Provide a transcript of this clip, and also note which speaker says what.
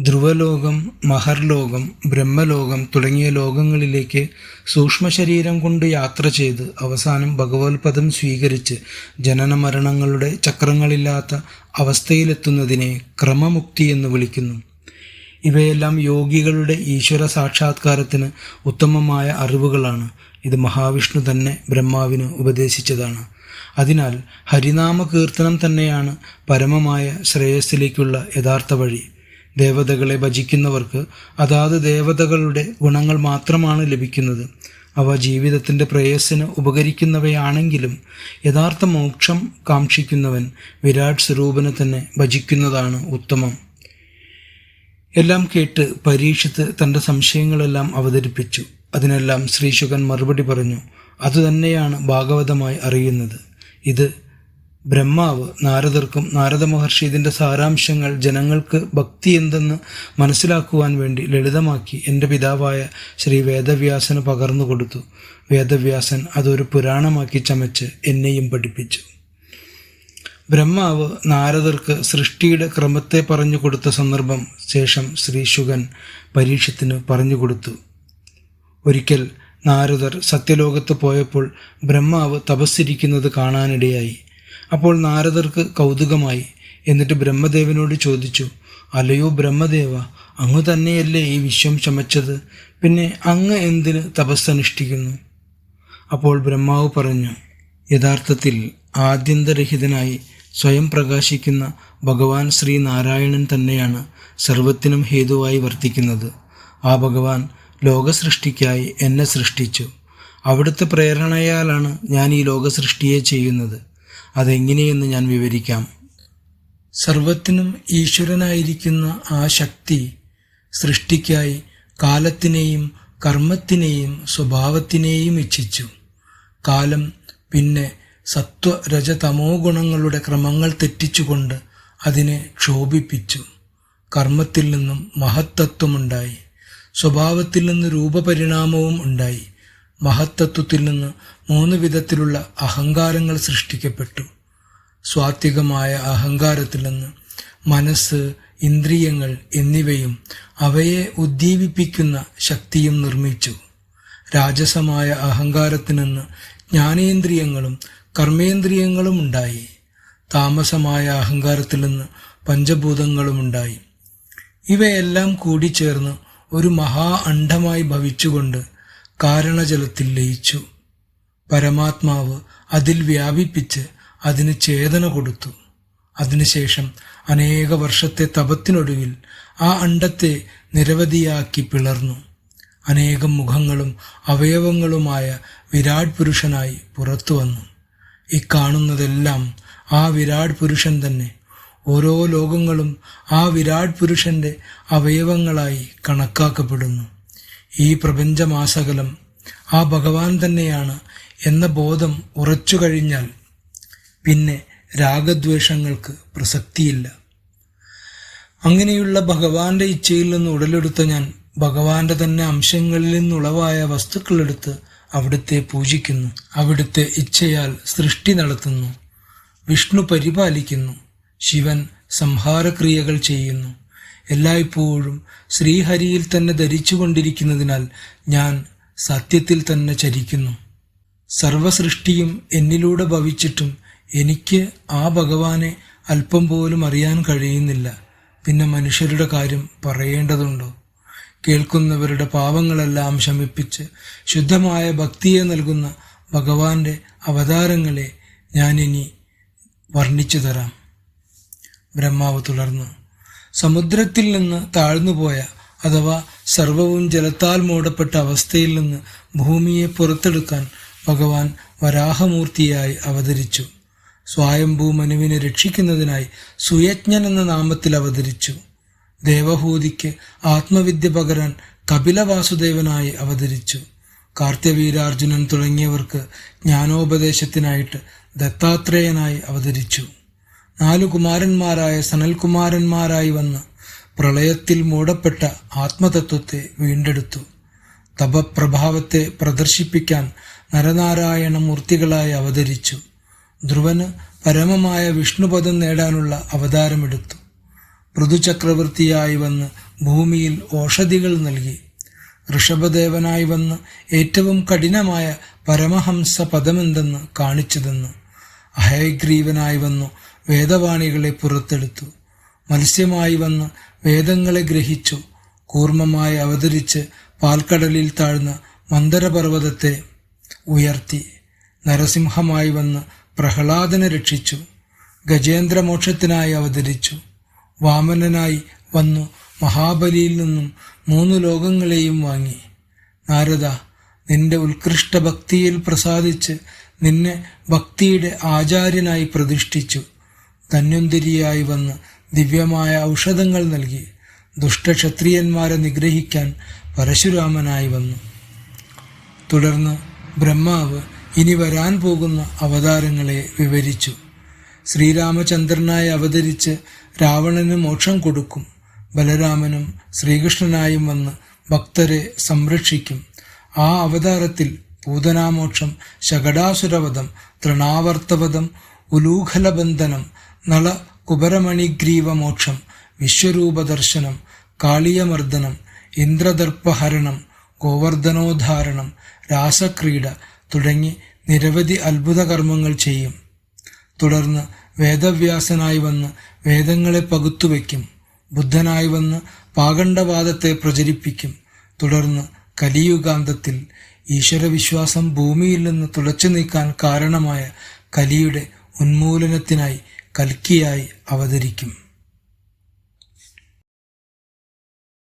Speaker 1: ധ്രുവലോകം മഹർലോകം ബ്രഹ്മലോകം തുടങ്ങിയ ലോകങ്ങളിലേക്ക് സൂക്ഷ്മശരീരം കൊണ്ട് യാത്ര ചെയ്ത് അവസാനം ഭഗവത്പദം സ്വീകരിച്ച് ജനനമരണങ്ങളുടെ ചക്രങ്ങളില്ലാത്ത അവസ്ഥയിലെത്തുന്നതിനെ ക്രമമുക്തി എന്ന് വിളിക്കുന്നു. ഇവയെല്ലാം യോഗികളുടെ ഈശ്വര സാക്ഷാത്കാരത്തിന് ഉത്തമമായ അറിവുകളാണ്. ഇത് മഹാവിഷ്ണു തന്നെ ബ്രഹ്മാവിന് ഉപദേശിച്ചതാണ്. അതിനാൽ ഹരിനാമ കീർത്തനം തന്നെയാണ് പരമമായ ശ്രേയസ്സിലേക്കുള്ള യഥാർത്ഥ വഴി. ദേവതകളെ ഭജിക്കുന്നവർക്ക് അതാത് ദേവതകളുടെ ഗുണങ്ങൾ മാത്രമാണ് ലഭിക്കുന്നത്. അവ ജീവിതത്തിന്റെ പ്രേയസ്സിന് ഉപകരിക്കുന്നവയാണെങ്കിലും യഥാർത്ഥ മോക്ഷം കാക്ഷിക്കുന്നവൻ വിരാട് സ്വരൂപനെ തന്നെ ഭജിക്കുന്നതാണ് ഉത്തമം. എല്ലാം കേട്ട് പരീക്ഷിത്ത് തന്റെ സംശയങ്ങളെല്ലാം അവതരിപ്പിച്ചു. അതിനെല്ലാം ശ്രീശുഖൻ മറുപടി പറഞ്ഞു. അതുതന്നെയാണ് ഭാഗവതമായി അറിയുന്നത്. ഇത് ബ്രഹ്മാവ് നാരദർക്കും നാരദ മഹർഷി ഇതിന്റെ സാരാംശങ്ങൾ ജനങ്ങൾക്ക് ഭക്തി എന്തെന്ന് മനസ്സിലാക്കുവാൻ വേണ്ടി ലളിതമാക്കി എന്റെ പിതാവായ ശ്രീ വേദവ്യാസന് പകർന്നു കൊടുത്തു. വേദവ്യാസൻ അതൊരു പുരാണമാക്കി ചമച്ച് എന്നെയും പഠിപ്പിച്ചു. ബ്രഹ്മാവ് നാരദർക്ക് സൃഷ്ടിയുടെ ക്രമത്തെ പറഞ്ഞു കൊടുത്ത സന്ദർഭം ശേഷം ശ്രീ ശുഗൻ പരീക്ഷത്തിന് പറഞ്ഞു കൊടുത്തു. ഒരിക്കൽ നാരദർ സത്യലോകത്ത് പോയപ്പോൾ ബ്രഹ്മാവ് തപസ്സിരിക്കുന്നത് കാണാനിടയായി. അപ്പോൾ നാരദർക്ക് കൗതുകമായി. എന്നിട്ട് ബ്രഹ്മദേവനോട് ചോദിച്ചു അലയോ ബ്രഹ്മദേവ അങ്ങ് തന്നെയല്ലേ ഈ വിശ്വം ചമച്ചത് പിന്നെ അങ്ങ് എന്തിന് തപസ്സനുഷ്ഠിക്കുന്നു? അപ്പോൾ ബ്രഹ്മാവ് പറഞ്ഞു യഥാർത്ഥത്തിൽ ആദ്യന്തരഹിതനായി സ്വയം പ്രകാശിക്കുന്ന ഭഗവാൻ ശ്രീ നാരായണൻ തന്നെയാണ് സർവത്തിനും ഹേതുവായി വർത്തിക്കുന്നത്. ആ ഭഗവാൻ ലോകസൃഷ്ടിക്കായി എന്നെ സൃഷ്ടിച്ചു. അവിടുത്തെ പ്രേരണയാലാണ് ഞാൻ ഈ ലോകസൃഷ്ടിയെ ചെയ്യുന്നത്. അതെങ്ങനെയെന്ന് ഞാൻ വിവരിക്കാം. സർവത്തിനും ഈശ്വരനായിരിക്കുന്ന ആ ശക്തി സൃഷ്ടിക്കായി കാലത്തിനെയും കർമ്മത്തിനെയും സ്വഭാവത്തിനെയും ഇച്ഛിച്ചു. കാലം പിന്നെ സത്വ രജ തമോ ഗുണങ്ങളുടെ ക്രമങ്ങൾ തെറ്റിച്ചുകൊണ്ട് അതിനെ ക്ഷോഭിപ്പിച്ചു. കർമ്മത്തിൽ നിന്നും മഹത്തത്വമുണ്ടായി സ്വഭാവത്തിൽ നിന്ന് രൂപപരിണാമവും ഉണ്ടായി. മഹത്തത്വത്തിൽ നിന്ന് മൂന്ന് വിധത്തിലുള്ള അഹങ്കാരങ്ങൾ സൃഷ്ടിക്കപ്പെട്ടു. സ്വാത്വികമായ അഹങ്കാരത്തിൽ നിന്ന് മനസ്സ് ഇന്ദ്രിയങ്ങൾ എന്നിവയും അവയെ ഉദ്ദീപിപ്പിക്കുന്ന ശക്തിയും നിർമ്മിച്ചു. രാജസമായ അഹങ്കാരത്തിൽ നിന്ന് ജ്ഞാനേന്ദ്രിയങ്ങളും കർമ്മേന്ദ്രിയങ്ങളും ഉണ്ടായി. താമസമായ അഹങ്കാരത്തിൽ നിന്ന് പഞ്ചഭൂതങ്ങളും ഉണ്ടായി. ഇവയെല്ലാം കൂടിച്ചേർന്ന് ഒരു മഹാ അണ്ഡമായി ഭവിച്ചുകൊണ്ട് കാരണജലത്തിൽ ലയിച്ചു. പരമാത്മാവ് അതിൽ വ്യാപിപ്പിച്ച് അതിന് ചേതന കൊടുത്തു. അതിനുശേഷം അനേക വർഷത്തെ തപത്തിനൊടുവിൽ ആ അണ്ടത്തെ നിരവധിയാക്കി പിളർന്നു. അനേകം മുഖങ്ങളും അവയവങ്ങളുമായ വിരാട് പുരുഷനായി പുറത്തു വന്നു. ഇക്കാണുന്നതെല്ലാം ആ വിരാട് പുരുഷൻ തന്നെ. ഓരോ ലോകങ്ങളും ആ വിരാട് പുരുഷന്റെ അവയവങ്ങളായി കണക്കാക്കപ്പെടുന്നു. ഈ പ്രപഞ്ചമാസകലം ആ ഭഗവാൻ തന്നെയാണ് എന്ന ബോധം ഉറച്ചു കഴിഞ്ഞാൽ പിന്നെ രാഗദ്വേഷങ്ങൾക്ക് പ്രസക്തിയില്ല. അങ്ങനെയുള്ള ഭഗവാന്റെ ഇച്ഛയിൽ നിന്ന് ഉടലെടുത്ത ഞാൻ ഭഗവാന്റെ തന്നെ അംശങ്ങളിൽ നിന്നുളവായ വസ്തുക്കളെടുത്ത് അവിടുത്തെ പൂജിക്കുന്നു. അവിടുത്തെ ഇച്ഛയാൽ സൃഷ്ടി നടത്തുന്നു. വിഷ്ണു പരിപാലിക്കുന്നു. ശിവൻ സംഹാരക്രിയകൾ ചെയ്യുന്നു. എല്ലായ്പ്പോഴും ശ്രീഹരിയിൽ തന്നെ ധരിച്ചുകൊണ്ടിരിക്കുന്നതിനാൽ ഞാൻ സത്യത്തിൽ തന്നെ ചരിക്കുന്നു. സർവസൃഷ്ടിയും എന്നിലൂടെ ഭവിച്ചിട്ടും എനിക്ക് ആ ഭഗവാനെ അല്പം പോലും അറിയാൻ കഴിയുന്നില്ല. പിന്നെ മനുഷ്യരുടെ കാര്യം പറയേണ്ടതുണ്ടോ? കേൾക്കുന്നവരുടെ പാവങ്ങളെല്ലാം ശമിപ്പിച്ച് ശുദ്ധമായ ഭക്തിയെ നൽകുന്ന ഭഗവാന്റെ അവതാരങ്ങളെ ഞാനിനി വർണിച്ചു തരാം. ബ്രഹ്മാവ് തുടർന്നു. സമുദ്രത്തിൽ നിന്ന് താഴ്ന്നുപോയ അഥവാ സർവവും ജലത്താൽ മൂടപ്പെട്ട അവസ്ഥയിൽ നിന്ന് ഭൂമിയെ പുറത്തെടുക്കാൻ ഭഗവാൻ വരാഹമൂർത്തിയായി അവതരിച്ചു. സ്വായംഭൂ മനുവിനെ രക്ഷിക്കുന്നതിനായി സുയജ്ഞൻ എന്ന നാമത്തിൽ അവതരിച്ചു. ദേവഹൂതിക്ക് ആത്മവിദ്യ പകരാൻ കപിലവാസുദേവനായി അവതരിച്ചു. കാർത്യവീരാർജുനൻ തുടങ്ങിയവർക്ക് ജ്ഞാനോപദേശത്തിനായിട്ട് ദത്താത്രേയനായി അവതരിച്ചു. നാലു കുമാരന്മാരായ സനൽകുമാരന്മാരായി വന്ന് പ്രളയത്തിൽ മൂടപ്പെട്ട ആത്മതത്വത്തെ വീണ്ടെടുത്തു. തപപ്രഭാവത്തെ പ്രദർശിപ്പിക്കാൻ നരനാരായണ മൂർത്തികളായി അവതരിച്ചു. ധ്രുവന് പരമമായ വിഷ്ണുപദം നേടാനുള്ള അവതാരമെടുത്തു. പൃഥുചക്രവർത്തിയായി വന്ന് ഭൂമിയിൽ ഓഷധികൾ നൽകി. ഋഷഭദേവനായി വന്ന് ഏറ്റവും കഠിനമായ പരമഹംസ പദമെന്തെന്ന് കാണിച്ചു തന്നു അഹയഗ്രീവനായി വന്നു വേദവാണികളെ പുറത്തെടുത്തു. മത്സ്യമായി വന്ന് വേദങ്ങളെ ഗ്രഹിച്ചു. കൂർമ്മമായി അവതരിച്ച് പാൽക്കടലിൽ താഴ്ന്ന മന്ദരപർവതത്തെ ഉയർത്തി. നരസിംഹമായി വന്ന് പ്രഹ്ലാദനെ രക്ഷിച്ചു. ഗജേന്ദ്രമോക്ഷത്തിനായി അവതരിച്ചു. വാമനനായി വന്നു മഹാബലിയിൽ നിന്നും മൂന്ന് ലോകങ്ങളെയും വാങ്ങി. നാരദ നിന്റെ ഉത്കൃഷ്ട ഭക്തിയിൽ പ്രസാദിച്ച് നിന്നെ ഭക്തിയുടെ ആചാര്യനായി പ്രതിഷ്ഠിച്ചു. ധന്വന്തിരിയായി വന്ന് ദിവ്യമായ ഔഷധങ്ങൾ നൽകി ദുഷ്ടക്ഷത്രിയന്മാരെ നിഗ്രഹിക്കാൻ പരശുരാമനായി വന്നു. തുടർന്ന് ബ്രഹ്മാവ് ഇനി വരാൻ പോകുന്ന അവതാരങ്ങളെ വിവരിച്ചു. ശ്രീരാമചന്ദ്രനായി അവതരിച്ച് രാവണന് മോക്ഷം കൊടുക്കും. ബലരാമനും ശ്രീകൃഷ്ണനായും വന്ന് ഭക്തരെ സംരക്ഷിക്കും. ആ അവതാരത്തിൽ പൂതനാമോക്ഷം ശകടാസുരവധം തൃണാവർത്തവധം ഉലൂഖലബന്ധനം നള കുബരമണിഗ്രീവമോക്ഷം വിശ്വരൂപദർശനം കാളിയമർദ്ദനം ഇന്ദ്രദർപ്പഹരണം ഗോവർദ്ധനോദ്ധാരണം രാസക്രീഡ തുടങ്ങി നിരവധി അത്ഭുത കർമ്മങ്ങൾ ചെയ്യും. തുടർന്ന് വേദവ്യാസനായി വന്ന് വേദങ്ങളെ പകുത്തുവെക്കും ബുദ്ധനായി വന്ന് പാകണ്ഡവാദത്തെ പ്രചരിപ്പിക്കും. തുടർന്ന് കലിയുഗാന്തത്തിൽ ഈശ്വരവിശ്വാസം ഭൂമിയിൽ നിന്ന് തുളച്ചു നീക്കാൻ കാരണമായ കലിയുടെ ഉന്മൂലനത്തിനായി കൽക്കിയായി അവതരിക്കും.